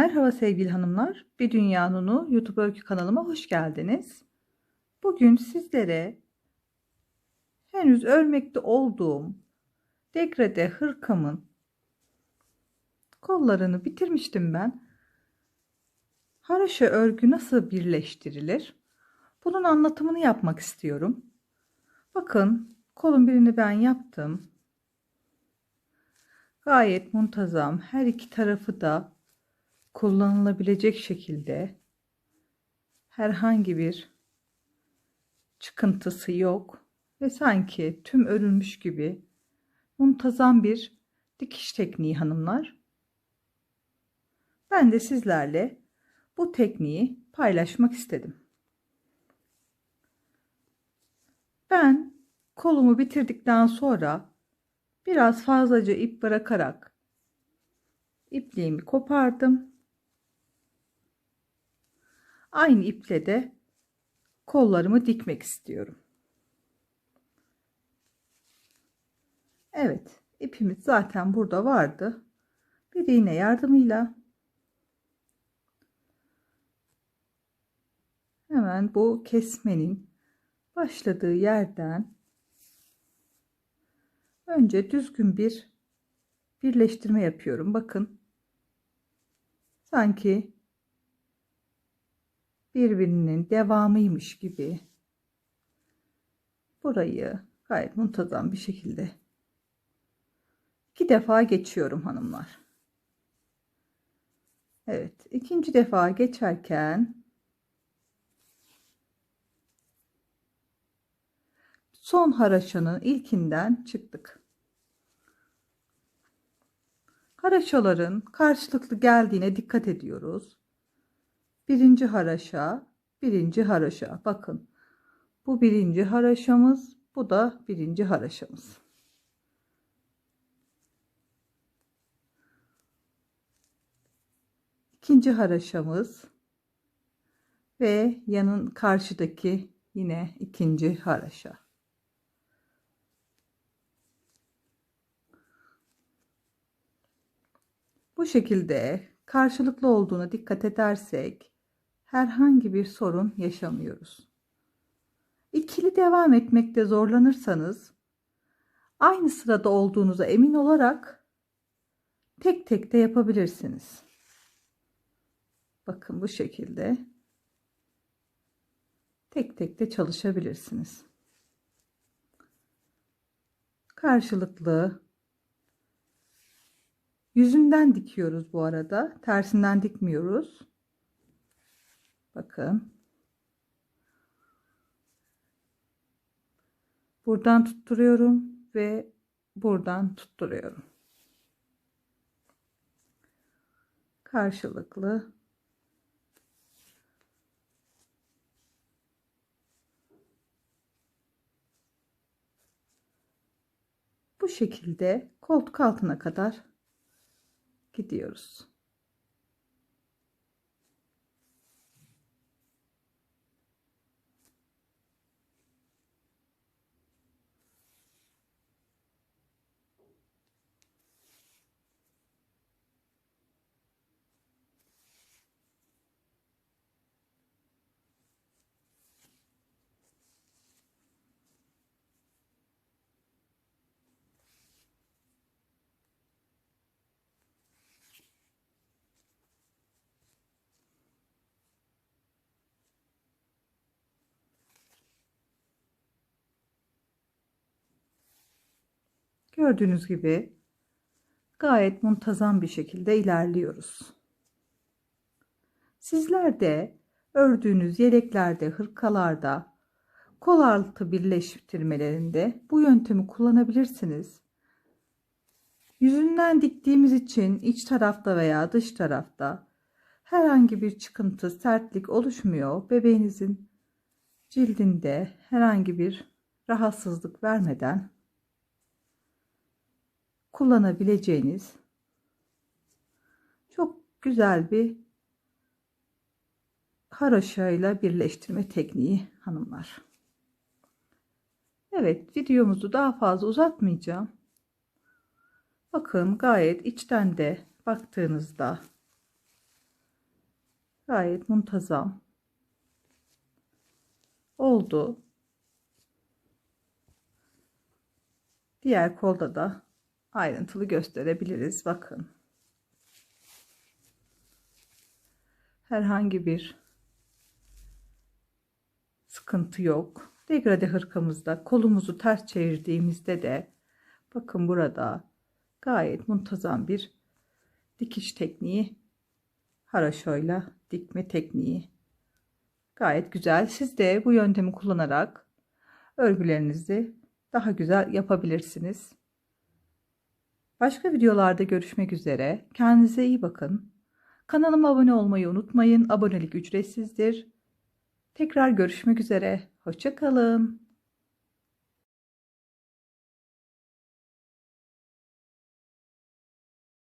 Merhaba sevgili hanımlar. Bir Dünya Nunu YouTube öykü kanalıma hoş geldiniz. Bugün sizlere henüz örmekte olduğum degrade hırkamın kollarını bitirmiştim ben. Haraşo örgü nasıl birleştirilir? Bunun anlatımını yapmak istiyorum. Bakın kolun birini ben yaptım. Gayet muntazam. Her iki tarafı da kullanılabilecek şekilde herhangi bir çıkıntısı yok ve sanki tüm örülmüş gibi muntazam bir dikiş tekniği hanımlar. Ben de sizlerle bu tekniği paylaşmak istedim. Ben kolumu bitirdikten sonra biraz fazlaca ip bırakarak ipliğimi kopardım. Aynı iple de kollarımı dikmek istiyorum. Evet, ipimiz zaten burada vardı. Bir iğne yardımıyla hemen bu kesmenin başladığı yerden önce düzgün bir birleştirme yapıyorum. Bakın. Sanki birbirinin devamıymış gibi burayı gayet muntazam bir şekilde iki defa geçiyorum hanımlar. Evet, ikinci defa geçerken son haraşanın ilkinden çıktık. Haraşaların karşılıklı geldiğine dikkat ediyoruz. Birinci haraşa, birinci haraşa. Bakın bu birinci haraşamız, bu da birinci haraşamız. İkinci haraşamız ve yanın karşıdaki yine ikinci haraşa. Bu şekilde karşılıklı olduğuna dikkat edersek herhangi bir sorun yaşamıyoruz. İkili devam etmekte zorlanırsanız aynı sırada olduğunuza emin olarak tek tek de yapabilirsiniz. Bakın bu şekilde tek tek de çalışabilirsiniz. Karşılıklı yüzünden dikiyoruz bu arada. Tersinden dikmiyoruz. Bakın. Buradan tutturuyorum ve buradan tutturuyorum. Karşılıklı bu şekilde koltuk altına kadar gidiyoruz. Gördüğünüz gibi gayet muntazam bir şekilde ilerliyoruz. Sizler de ördüğünüz yeleklerde, hırkalarda, kol altı birleştirmelerinde bu yöntemi kullanabilirsiniz. Yüzünden diktiğimiz için iç tarafta veya dış tarafta herhangi bir çıkıntı, sertlik oluşmuyor. Bebeğinizin cildinde herhangi bir rahatsızlık vermeden kullanabileceğiniz çok güzel bir haraşayla birleştirme tekniği hanımlar. Evet videomuzu daha fazla uzatmayacağım. Bakın gayet içten de baktığınızda Gayet muntazam. Oldu. Diğer kolda da ayrıntılı gösterebiliriz. Bakın. Herhangi bir sıkıntı yok. Degrade hırkamızda kolumuzu ters çevirdiğimizde de bakın burada gayet muntazam bir dikiş tekniği haraşoyla dikme tekniği gayet güzel. Siz de bu yöntemi kullanarak örgülerinizi daha güzel yapabilirsiniz. Başka videolarda görüşmek üzere. Kendinize iyi bakın. Kanalıma abone olmayı unutmayın. Abonelik ücretsizdir. Tekrar görüşmek üzere. Hoşça kalın.